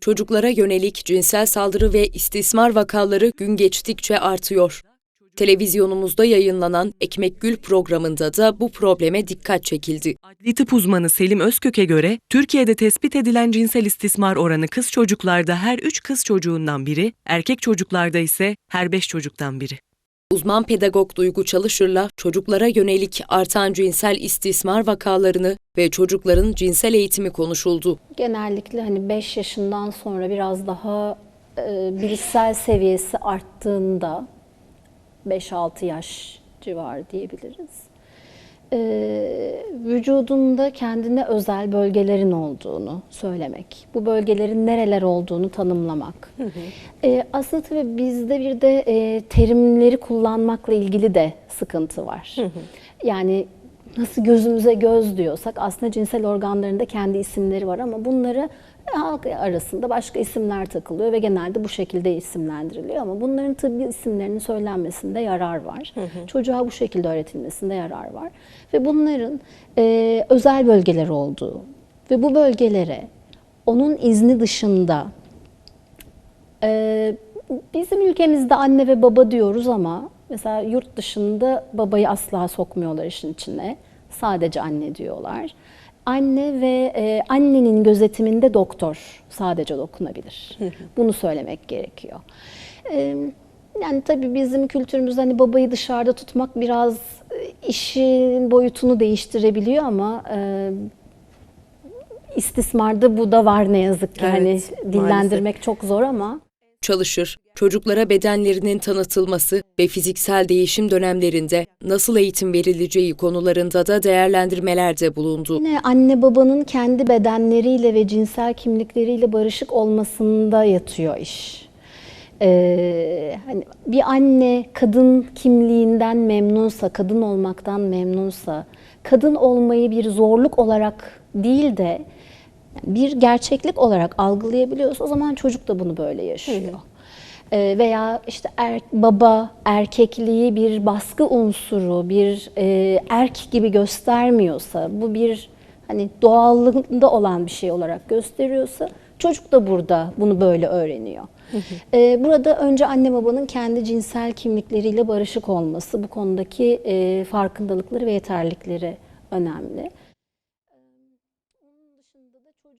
Çocuklara yönelik cinsel saldırı ve istismar vakaları gün geçtikçe artıyor. Televizyonumuzda yayınlanan Ekmek Gül programında da bu probleme dikkat çekildi. Adli tıp uzmanı Selim Özkök'e göre Türkiye'de tespit edilen cinsel istismar oranı kız çocuklarda her 3 kız çocuğundan biri, erkek çocuklarda ise her 5 çocuktan biri. Uzman pedagog Duygu Çalışır'la çocuklara yönelik artan cinsel istismar vakalarını ve çocukların cinsel eğitimi konuşuldu. Genellikle hani 5 yaşından sonra biraz daha e, bilişsel seviyesi arttığında 5-6 yaş civarı diyebiliriz. E, vücudunda kendine özel bölgelerin olduğunu söylemek, bu bölgelerin nereler olduğunu tanımlamak. E, aslında tabii bizde bir de e, terimleri kullanmakla ilgili de sıkıntı var. Yani nasıl gözümüze göz diyorsak aslında cinsel organlarında kendi isimleri var ama bunları halk arasında başka isimler takılıyor ve genelde bu şekilde isimlendiriliyor ama bunların tıbbi isimlerinin söylenmesinde yarar var. Çocuğa bu şekilde öğretilmesinde yarar var ve bunların e, özel bölgeler olduğu ve bu bölgelere onun izni dışında ee, bizim ülkemizde anne ve baba diyoruz ama mesela yurt dışında babayı asla sokmuyorlar işin içine. Sadece anne diyorlar. Anne ve e, annenin gözetiminde doktor sadece dokunabilir. Bunu söylemek gerekiyor. Ee, yani tabii bizim kültürümüzde hani babayı dışarıda tutmak biraz e, işin boyutunu değiştirebiliyor ama e, istismarda bu da var ne yazık ki. hani Evet, dillendirmek çok zor ama Çalışır, çocuklara bedenlerinin tanıtılması ve fiziksel değişim dönemlerinde nasıl eğitim verileceği konularında da değerlendirmelerde bulundu. Yine anne babanın kendi bedenleriyle ve cinsel kimlikleriyle barışık olmasında yatıyor iş. Ee, hani bir anne kadın kimliğinden memnunsa, kadın olmaktan memnunsa, kadın olmayı bir zorluk olarak değil de bir gerçeklik olarak algılayabiliyorsa o zaman çocuk da bunu böyle yaşıyor. Ee, veya işte er, baba erkekliği bir baskı unsuru, bir e, erk gibi göstermiyorsa, bu bir hani doğallığında olan bir şey olarak gösteriyorsa çocuk da burada bunu böyle öğreniyor. Ee, burada önce anne babanın kendi cinsel kimlikleriyle barışık olması, bu konudaki e, farkındalıkları ve yeterlikleri önemli.